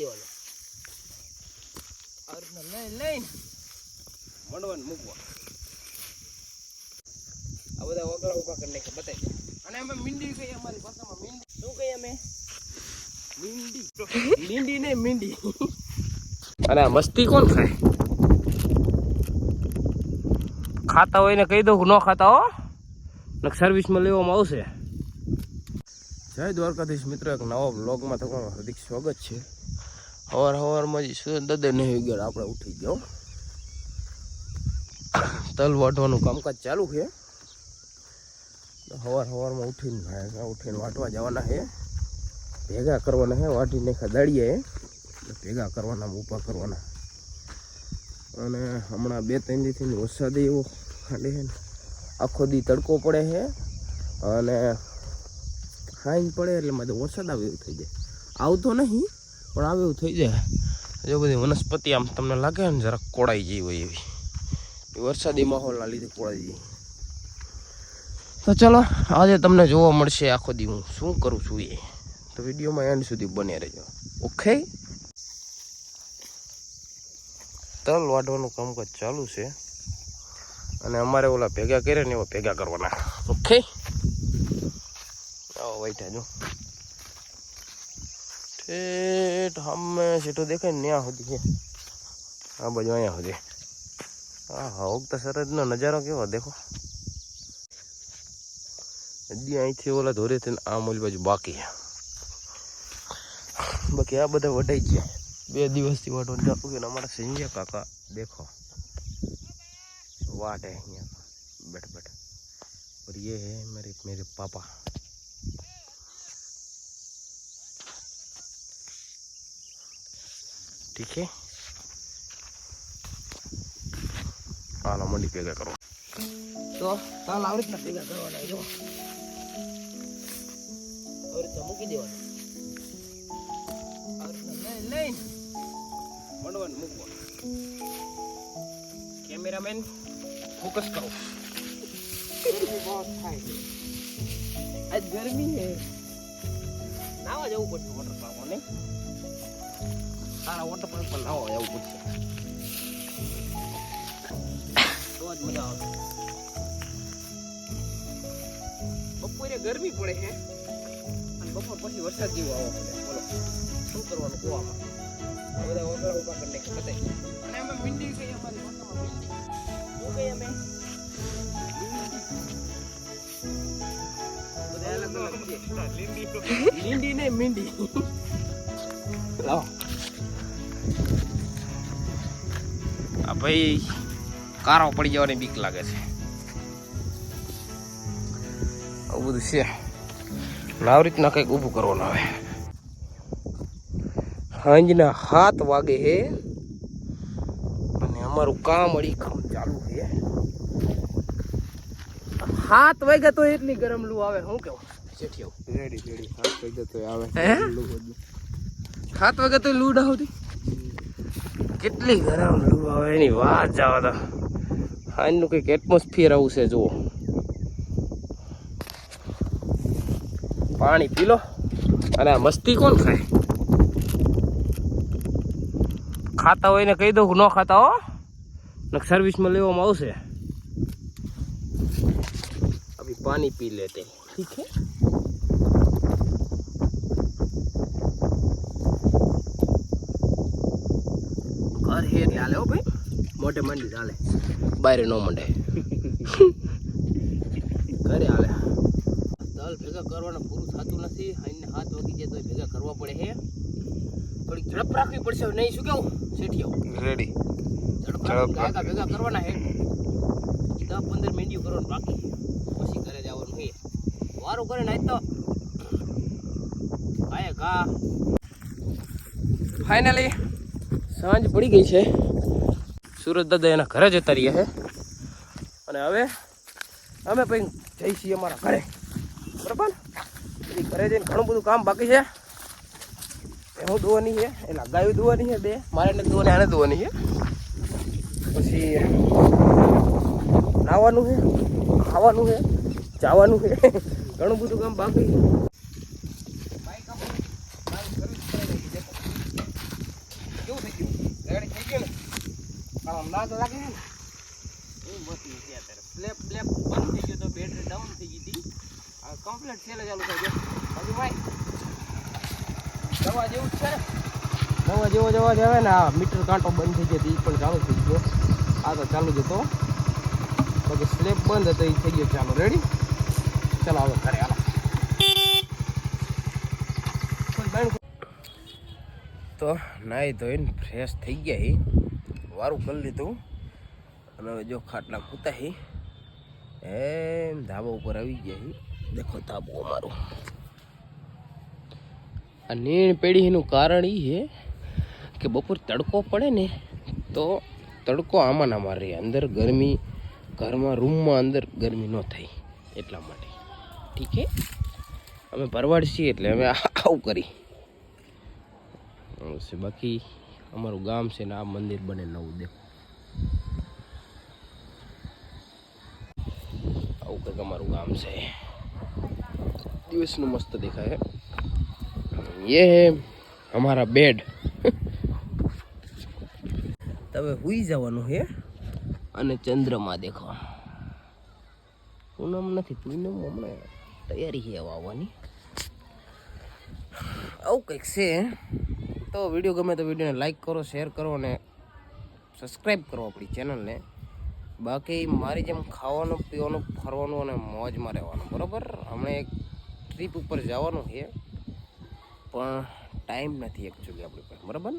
દેવાનો. આ રીતના લઈ લઈને મંડવાનું મૂકવા. આ બધા વગરા ઊભા કરી નાખે બતાવી અને અમે મીંડી કહીએ અમારી ભાષામાં મીંડી. શું કહીએ અમે? મીંડી. મીંડી ને મીંડી. અને આ મસ્તી કોણ ખાય? ખાતા હોય ને કહી દઉં કે ન ખાતા હો. ને સર્વિસમાં લેવામાં આવશે. જય દ્વારકાધીશ મિત્રો એક નવા બ્લોગમાં તમારું હાર્દિક સ્વાગત છે. હવાર હવારમાં જ સુરત દદે નહીં વગર આપણે ઉઠી ગયો. તલ વાટવાનું કામકાજ ચાલુ છે. સવાર સવારમાં ઉઠીને ઉઠીને વાટવા જવાના છે. ભેગા કરવાના છે વાટી નાખ્યા દાડીએ ભેગા કરવાના ઊભા કરવાના. અને હમણાં બે ત્રણ દીથી વરસાદ એવો ખાલી છે ને. આખો દી તડકો પડે છે. અને ખાઈને પડે એટલે મારે વરસાદ આવે એવું થઈ જાય. આવતો નહીં. પણ આવે એવું થઈ જાય. જો બધી વનસ્પતિ આમ તમને લાગે ને જરાક કોળાઈ જઈ હોય એવી. વરસાદી માહોલના લીધે કોળાઈ જાય તો ચલો, આજે તમને જોવા મળશે આખો દી હું શું કરું છું એ. તો વિડીયોમાં એન્ડ સુધી બને રહેજો. ઓકે તલ વાઢવાનું કામકાજ ચાલુ છે. અને અમારે ઓલા ભેગા કરે ને એવા ભેગા કરવાના. ઓકે આવો, વૈઠા જો. ઠેઠ સામે સીટો દેખાય ને ત્યાં સુધી છે આ બાજુ અહીંયા સુધી હા હા ઉગતા સરહદનો નજારો કેવો દેખો હજી અહીંથી ઓલા ધોરેથી આ મોલી બાજુ બાકી છે બાકી આ બધા વટાઈ ગયા બે દિવસથી વાટવાનું ચાલુ છે ને અમારા સંજય કાકા દેખો वाट है यहाँ बैठ बैठ और ये है मेरे मेरे पापा ઠીક છે? હાલો મંડી ભેગા કરો. તો તાલ આવી રીતના ભેગા કરવાના, જો. આવી રીતના મૂકી દેવાના. આવી રીતના લઈ લઈ. મંડવાનું મૂકવા. કેમેરામેન, ફોકસ કરો. ગરમી બહુ થાય આજ ગરમી છે. નાવા જવું પડશે વોટર પાર્ક ને સારા વોટર પાર્કમાં નાવા જવું પડશે તો જ મજા આવે બપોરે ગરમી પડે છે અને બપોર પછી વરસાદ જેવો આવવો પડે બોલો શું કરવાનું કુવામાં બધા વગર ઊભા કરી નાખે બતાવી અને અમે મીંડી કહીએ અમારી ભાષામાં મીંડી શું કહીએ અમે? લીંડી ને મીંડી. લાવો. આ ભાઈ કારો પડી જવાની બીક લાગે છે. આવું બધું છે. આવી રીતના કંઈક ઊભું કરવાનું આવે. સાંજના સાત વાગે હે. અને અમારું કામ અડીખમ ચાલુ છે. સાત વાગે તો એટલી ગરમ લૂ આવે હું કેવું? રેડી રેડી હાથ વાગે તો આવે. હે? સાત વાગે તો લૂ ના કેટલી ગરમ લૂ આવે, એની વાત જાવ તો આજનું કંઈક એટમોસ્ફિયર આવું છે, જુઓ. પાણી પી લો. અને આ મસ્તી કોણ ખાય? ખાતા હોય ને કહી દઉં ન ખાતા હો. ને સર્વિસમાં લેવામાં આવશે. અભી પાણી પી લેતે ઠીક है ઘર હે એટલે હાલે હો ભાઈ. મોટે મંડી ચાલે બારે ન મંડે. ઘરે હાલે. દલ ભેગા કરવાનું પૂરું થતું નથી. આઈને હાથ વાગી જાય તો ભેગા કરવા પડે હે. થોડીક ઝડપ રાખવી પડશે નહીં શું કેવું? શેઠિયો. રેડી ઝડપ રાખીને ભેગા કરવાના હે. દસ પંદર મિનિટ કરવાનું બાકી. પછી ઘરે જવાનું હે. વારું કરે ને તો. આયે ઘા. ફાઇનલી સાંજ પડી ગઈ છે. સુરત દાદા એના ઘરે જતા રહ્યા છે. અને હવે અમે પછી જઈ છીએ અમારા ઘરે. બરાબર? પછી ઘરે જઈને ઘણું બધું કામ બાકી છે. હું ધોવાની છે એલા ગાયું ધોવાની છે, બે. મારે એને ધોવાની, આને ધોવાની છે. પછી નાવાનું છે, ખાવાનું છે, જવાનું છે. ઘણું બધું કામ બાકી છે બાઈક આપણે બાઈક સર્વિસ કરાવી નાખી, દેખો. કે ને આમ લાગ લાગે ને એ મોટી છે અત્યારે. સ્લેપ બ્લેબ બંધ થઈ ગયો તો બેટરી ડાઉન થઈ ગઈ હતી. આ કમ્પ્લીટ સેલે ચાલુ થઈ ગયો. બાજુ ભાઈ દવા જેવું છે નવા જેવો જવા આવે ને આ મીટર કાંટો બંધ થઈ ગયો એ પણ ચાલુ થઈ ગયો. આ તો ચાલુ જ હતો. બાકી સ્લેબ બંધ હતો એ થઈ ગયો ચાલુ. રેડી ચાલો હવે ઘરે હાલો. તો નાહી ધોઈને ફ્રેશ થઈ ગયા હી. વારું કરી લીધું. અને હવે જો ખાટલા કૂતા હી. એમ ધાબા ઉપર આવી ગયા હી. દેખો ધાબો અમારો. આ નીણ પેઢીનું કારણ એ છે કે બપોર તડકો પડે ને તો તડકો આમાં આમાં રહે. અંદર ગરમી, ઘરમાં રૂમમાં અંદર ગરમી ન થાય એટલા માટે. ઠીક છે અમે ભરવાડ છીએ એટલે અમે આવું કરી. બાકી અમારું ગામ છે ને આ મંદિર બને નવું દેખો. આવું કંઈક અમારું ગામ છે. દિવસનું મસ્ત દેખાય યે હે અમારા બેડ. તમે હુઈ જવાનું હે? અને ચંદ્રમાં દેખો. પૂનમ નથી, પૂનમ હમણાં તૈયારી છે આવવાની આવું કંઈક છે. તો વીડિયો ગમે તો વિડીયોને લાઈક કરો શેર કરો અને સબસ્ક્રાઈબ કરો આપણી ચેનલને બાકી મારી જેમ ખાવાનું, પીવાનું, ફરવાનું અને મોજમાં રહેવાનું, બરાબર? હમણાં એક ટ્રીપ ઉપર જવાનું છે, પણ ટાઈમ નથી એકચ્યુઅલી આપણી પાસે, બરાબર?